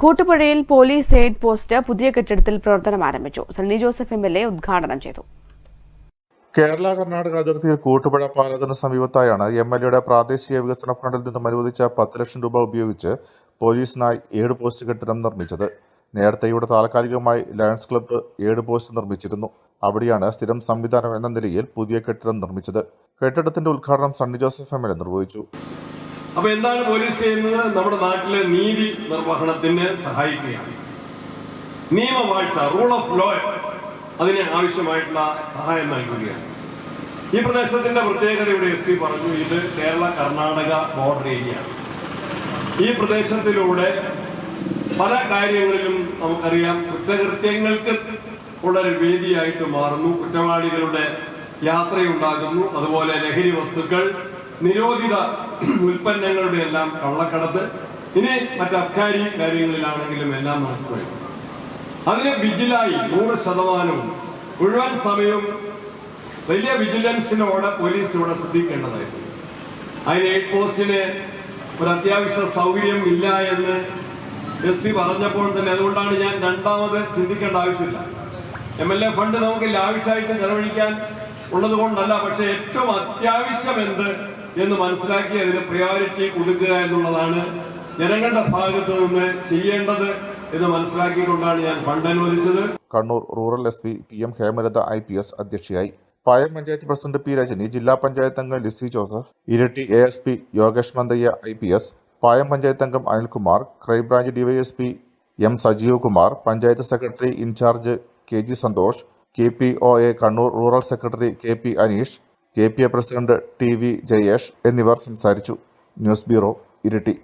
കൂട്ടുപുഴയിൽ police aid post പുതിയ കെട്ടിടത്തിൽ പ്രവർത്തനം ആരംഭിച്ചു. Sunny Joseph M L A ഉദ്ഘാടനം ചെയ്തു. കേരള കർണാടക അതിർത്തിയിൽ കൂട്ടുപുഴ പാലത്തിന് സമീപത്തായാണ് എം എൽ എയുടെ പ്രാദേശിക വികസന ഫണ്ടിൽ നിന്നും അനുവദിച്ച പത്ത് ലക്ഷം രൂപ ഉപയോഗിച്ച് പോലീസിനായി ഏഴ് പോസ്റ്റ് കെട്ടിടം നിർമ്മിച്ചത്. നേരത്തെ ഇവിടെ താൽക്കാലികമായി ലയൺസ് ക്ലബ്ബ് ഏഴ് പോസ്റ്റ് നിർമ്മിച്ചിരുന്നു. അവിടെയാണ് സ്ഥിരം സംവിധാനം എന്ന നിലയിൽ പുതിയ കെട്ടിടം നിർമ്മിച്ചത്. കെട്ടിടത്തിന്റെ ഉദ്ഘാടനം സണ്ണി ജോസഫ് എം നിർവഹിച്ചു. അപ്പൊ എന്താണ് പോലീസ് ചെയ്യുന്നത്? നമ്മുടെ നാട്ടിലെ നീതി നിർവഹണത്തിന് സഹായിക്കുകയാണ്. നിയമവാഴ്ച റൂൾ ഓഫ് ലോ അതിന് ആവശ്യമായിട്ടുള്ള സഹായം നൽകുകയാണ്. ഈ പ്രദേശത്തിന്റെ പ്രത്യേകത ഇവിടെ എസ് പി പറഞ്ഞു ഇത് കേരള കർണാടക ബോർഡർ ഏരിയയാണ് ഈ പ്രദേശത്തിലൂടെ പല കാര്യങ്ങളിലും നമുക്കറിയാം കുറ്റകൃത്യങ്ങൾക്ക് ഉള്ളൊരു വേദിയായിട്ട് മാറുന്നു. കുറ്റവാളികളുടെ യാത്രയുണ്ടാകുന്നു. അതുപോലെ ലഹരി വസ്തുക്കൾ നിരോധിത ഉൽപ്പന്നങ്ങളുടെ എല്ലാം കള്ളക്കടത്ത്. ഇനി മറ്റ് കാര്യങ്ങളിലാണെങ്കിലും എല്ലാം നടക്കുകയും അതിന് വിജിലായി നൂറ് ശതമാനവും. മുഴുവൻ സമയവും വലിയ വിജിലൻസിനോടെ പോലീസ് ഇവിടെ ശ്രദ്ധിക്കേണ്ടതായിരുന്നു. അതിന് എയ്ഡ് പോസ്റ്റിന് ഒരു അത്യാവശ്യ സൗകര്യം ഇല്ല എന്ന് എസ് പി പറഞ്ഞപ്പോൾ തന്നെ അതുകൊണ്ടാണ് ഞാൻ രണ്ടാമത് ചിന്തിക്കേണ്ട ആവശ്യമില്ല. എം എൽ എ ഫണ്ട് നമുക്ക് ലാവിഷായിട്ട് ചെലവഴിക്കാൻ ഉള്ളത് കൊണ്ടല്ല പക്ഷെ ഏറ്റവും അത്യാവശ്യം എന്ത്? എന്ന് മനസ്സിലാക്കി അതിന് പ്രയോറിറ്റി കൊടുക്കുക എന്നുള്ളതാണ് ജനങ്ങളുടെ ഭാഗത്ത് നിന്ന് ചെയ്യേണ്ടത് എന്ന് മനസ്സിലാക്കിക്കൊണ്ടാണ് ഞാൻ ഫണ്ട് അനുവദിച്ചത്. Kannur rural S P P M Hemalatha I P S അധ്യക്ഷയായി. പായം പഞ്ചായത്ത് പ്രസിഡന്റ് പി രജനി ജില്ലാ പഞ്ചായത്ത് അംഗം Lizy Joseph Iritty A S P Yogesh Manthayya I P S Payam panchayat അംഗം Anilkumar crime branch DYSP M Sajeev Kumar panchayat secretary in charge K G Santhosh K P O A Kannur rural secretary K P Aneesh K P A president T V Jayesh എന്നിവർ സംസാരിച്ചു. News bureau Iritty.